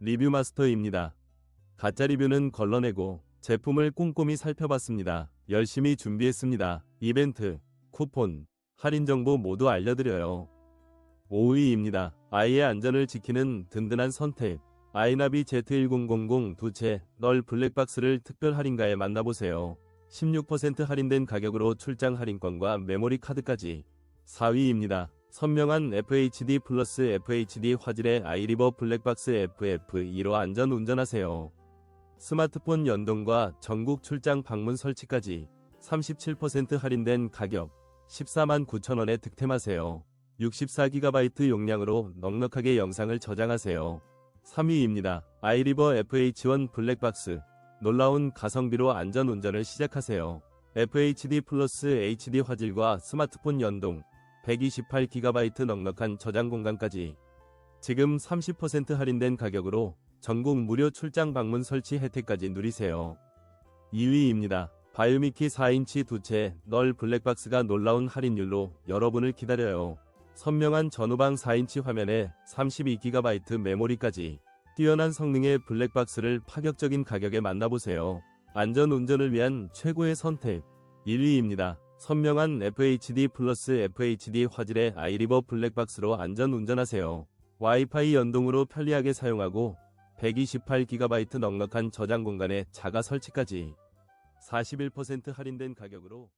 리뷰 마스터입니다. 가짜 리뷰는 걸러내고 제품을 꼼꼼히 살펴봤습니다. 열심히 준비했습니다. 이벤트, 쿠폰, 할인 정보 모두 알려드려요. 5위입니다. 아이의 안전을 지키는 든든한 선택. 아이나비 Z1000 두채 널 블랙박스를 특별 할인가에 만나보세요. 16% 할인된 가격으로 출장 할인권과 메모리 카드까지. 4위입니다. 선명한 FHD 플러스 FHD 화질의 아이리버 블랙박스 FF2로 안전 운전하세요. 스마트폰 연동과 전국 출장 방문 설치까지 37% 할인된 가격 14만 9천원에 득템하세요. 64GB 용량으로 넉넉하게 영상을 저장하세요. 3위입니다. 아이리버 FH1 블랙박스 놀라운 가성비로 안전 운전을 시작하세요. FHD 플러스 HD 화질과 스마트폰 연동 128GB 넉넉한 저장 공간까지 지금 30% 할인된 가격으로 전국 무료 출장 방문 설치 혜택까지 누리세요. 2위입니다. 바이오미키 4인치 두채 널 블랙박스가 놀라운 할인율로 여러분을 기다려요. 선명한 전후방 4인치 화면에 32GB 메모리까지 뛰어난 성능의 블랙박스를 파격적인 가격에 만나보세요. 안전 운전을 위한 최고의 선택 1위입니다. 선명한 FHD 플러스 FHD 화질의 아이리버 블랙박스로 안전 운전하세요. 와이파이 연동으로 편리하게 사용하고 128GB 넉넉한 저장 공간에 자가 설치까지 41% 할인된 가격으로